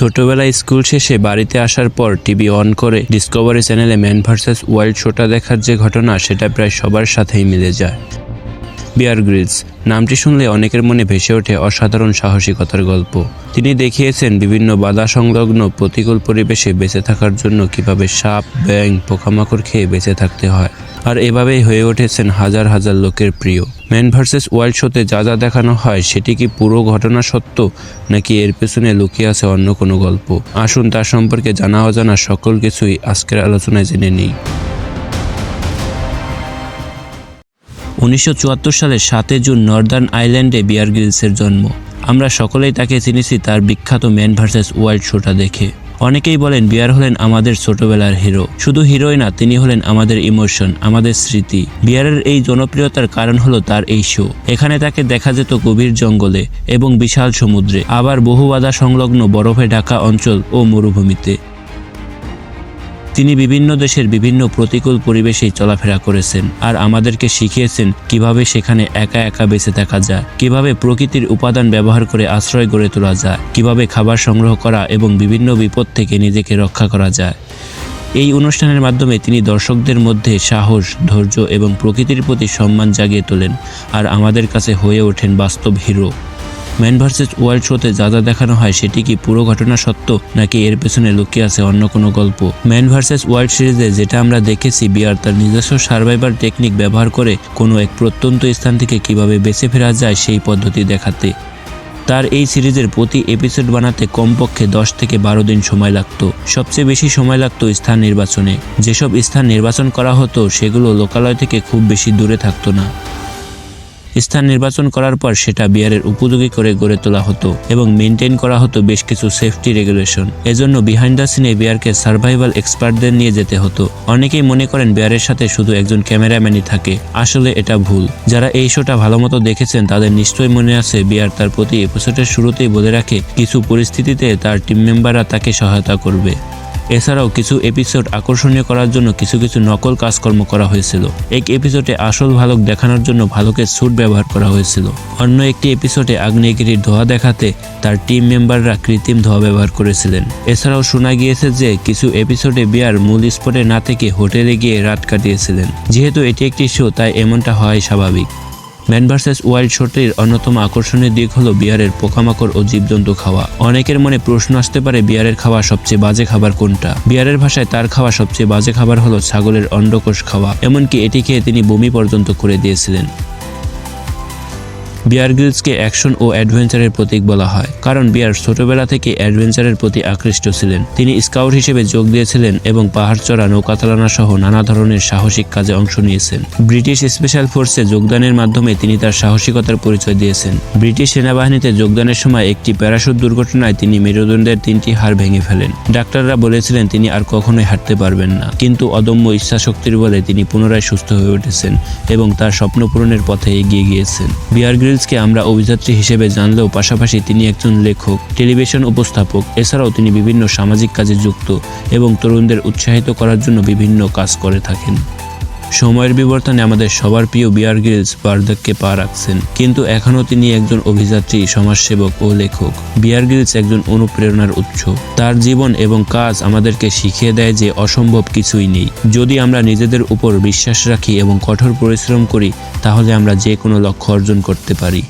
ছোটবেলায় স্কুল শেষে বাড়িতে আসার পর টিভি অন করে ডিসকভারি চ্যানেলে ম্যান ভার্সেস ওয়াইল্ড শোটা দেখার যে ঘটনা, সেটা প্রায় সবার সাথেই মিলে যায়। Bear Grylls. নামটি শুনলে অনেকের মনে ভেসে ওঠে অসাধারণ সাহসিকতার গল্প। তিনি দেখিয়েছেন বিভিন্ন বাধা সংলগ্ন প্রতিকূল পরিবেশে বেঁচে থাকার জন্য কীভাবে সাপ ব্যাং পোকামাকড় খেয়ে বেঁচে থাকতে হয়। আর এভাবেই হয়ে উঠেছেন হাজার হাজার লোকের প্রিয়। ম্যান ভার্সেস ওয়াইল্ড শোতে যা যা দেখানো হয়, সেটি কি পুরো ঘটনা সত্য? নাকি এর পেছনে লুকিয়ে আছে অন্য কোনো গল্প? আসুন তার সম্পর্কে জানা অজানা সকল কিছুই আজকের আলোচনায় জেনে নিই। উনিশশো চুয়াত্তর সালে সাতই জুন নর্দার্ন আইল্যান্ডে বিয়ার গ্রিলসের জন্ম। আমরা সকলেই তাকে চিনেছি তার বিখ্যাত ম্যান ভার্সেস ওয়াইল্ড শোটা দেখে। অনেকেই বলেন বিয়ার হলেন আমাদের ছোটবেলার হিরো। শুধু হিরোই না, তিনি হলেন আমাদের ইমোশন, আমাদের স্মৃতি। বিয়ারের এই জনপ্রিয়তার কারণ হলো তার এই শো। এখানে তাকে দেখা যেত গভীর জঙ্গলে এবং বিশাল সমুদ্রে, আবার বহু বাধা সংলগ্ন বরফে ঢাকা অঞ্চল ও মরুভূমিতে। তিনি বিভিন্ন দেশের বিভিন্ন প্রতিকূল পরিবেশেই চলাফেরা করেছেন আর আমাদেরকে শিখিয়েছেন কীভাবে সেখানে একা একা বেঁচে থাকা যায়, কীভাবে প্রকৃতির উপাদান ব্যবহার করে আশ্রয় গড়ে তোলা যায়, কীভাবে খাবার সংগ্রহ করা এবং বিভিন্ন বিপদ থেকে নিজেকে রক্ষা করা যায়। এই অনুষ্ঠানের মাধ্যমে তিনি দর্শকদের মধ্যে সাহস, ধৈর্য এবং প্রকৃতির প্রতি সম্মান জাগিয়ে তোলেন আর আমাদের কাছে হয়ে ওঠেন বাস্তব হিরো। ম্যান ভার্সেস ওয়ার্ল্ড শোতে যা যা দেখানো হয় সেটি কি পুরো ঘটনা সত্য, নাকি এর পেছনে লুকিয়ে আছে অন্য কোনো গল্প? ম্যান ভার্সেস ওয়ার্ল্ড সিরিজে যেটা আমরা দেখেছি বিয়ার তার নিজস্ব সার্ভাইভার টেকনিক ব্যবহার করে কোনো এক প্রত্যন্ত স্থান থেকে কীভাবে বেঁচে ফেরা যায় সেই পদ্ধতি দেখাতে। তার এই সিরিজের প্রতি এপিসোড বানাতে কমপক্ষে দশ থেকে বারো দিন সময় লাগতো। সবচেয়ে বেশি সময় লাগতো স্থান নির্বাচনে। যেসব স্থান নির্বাচন করা হতো, সেগুলো লোকালয় থেকে খুব বেশি দূরে থাকতো না। স্থান নির্বাচন করার পর সেটা বিয়ারের উপযোগী করে গড়ে তোলা হতো এবং মেনটেন করা হতো বেশ কিছু সেফটি রেগুলেশন এজন্য বিহাইন্ড দ্য সিনে বিয়ারকে সার্ভাইভাল এক্সপার্টদের নিয়ে যেতে হতো। অনেকেই মনে করেন বিয়ারের সাথে শুধু একজন ক্যামেরাম্যানই থাকে। আসলে এটা ভুল। যারা এই শোটা ভালো মতো দেখেছেন, তাদের নিশ্চয়ই মনে আছে বিয়ার তার প্রতি এপিসোডের শুরুতেই বলে রাখে, কিছু পরিস্থিতিতে তার টিম মেম্বাররা তাকে সহায়তা করবে। এছাড়াও কিছু এপিসোড আকর্ষণীয় করার জন্য কিছু কিছু নকল কাজকর্ম করা হয়েছিল। এক এপিসোডে আসল ভালক দেখানোর জন্য ভালকের স্যুট ব্যবহার করা হয়েছিল। অন্য একটি এপিসোডে আগ্নেয়গিরির ধোয়া দেখাতে তার টিম মেম্বাররা কৃত্রিম ধোয়া ব্যবহার করেছিলেন। এছাড়াও শোনা গিয়েছে যে কিছু এপিসোডে বিয়ার মূল স্পটে না থেকে হোটেলে গিয়ে রাত কাটিয়েছিলেন। যেহেতু এটি একটি শো তাই এমনটা হয় স্বাভাবিক। ম্যান ভার্সেস ওয়াইল্ড শোটির অন্যতম আকর্ষণীয় দিক হলো বিয়ারের পোকামাকড় ও জীবজন্তু খাওয়া। অনেকের মনে প্রশ্ন আসতে পারে বিয়ারের খাওয়া সবচেয়ে বাজে খাবার কোনটা? বিয়ারের ভাষায় তার খাওয়া সবচেয়ে বাজে খাবার হলো ছাগলের অন্ডকোষ খাওয়া, এমনকি এটি খেয়ে তিনি বমি পর্যন্ত করে দিয়েছিলেন। বিয়ার গ্রিলসকে অ্যাকশন ও অ্যাডভেঞ্চারের প্রতীক বলা হয়, কারণ বিয়ার ছোটবেলা থেকে অ্যাডভেঞ্চারের প্রতি আকৃষ্ট ছিলেন। তিনি স্কাউট হিসেবে যোগ দিয়েছিলেন এবং পাহাড় চড়া, নৌকা চালানো সহ নানা ধরনের সাহসিক কাজে অংশ নিয়েছেন। ব্রিটিশ স্পেশাল ফোর্সে যোগদানের মাধ্যমে তিনি তার সাহসিকতার পরিচয় দিয়েছেন। ব্রিটিশ সেনাবাহিনীতে যোগদানের সময় একটি প্যারাশুট দুর্ঘটনায় তিনি মেরুদণ্ডের তিনটি হাড় ভেঙে ফেলেন। ডাক্তাররা বলেছিলেন, তিনি আর কখনোই হাঁটতে পারবেন না। কিন্তু অদম্য ইচ্ছাশক্তির বলে তিনি পুনরায় সুস্থ হয়ে উঠেছেন এবং তার স্বপ্ন পূরণের পথে এগিয়ে গিয়েছেন। বিয়ার গ্রিলসকে আমরা অভিযাত্রী হিসেবে জানলেও পাশাপাশি তিনি একজন লেখক, টেলিভিশন উপস্থাপক, এছাড়াও তিনি বিভিন্ন সামাজিক কাজে যুক্ত এবং তরুণদের উৎসাহিত করার জন্য বিভিন্ন কাজ করে থাকেন। সময়ের বিবর্তনে আমাদের সবার প্রিয় বিয়ার গ্রিলস বার্ধক্যে পা রাখছেন। কিন্তু এখনও তিনি একজন অভিযাত্রী, সমাজসেবক ও লেখক। বিয়ার গ্রিলস একজন অনুপ্রেরণার উৎস। তার জীবন এবং কাজ আমাদেরকে শিখিয়ে দেয় যে অসম্ভব কিছুই নেই। যদি আমরা নিজেদের উপর বিশ্বাস রাখি এবং কঠোর পরিশ্রম করি, তাহলে আমরা যে কোনো লক্ষ্য অর্জন করতে পারি।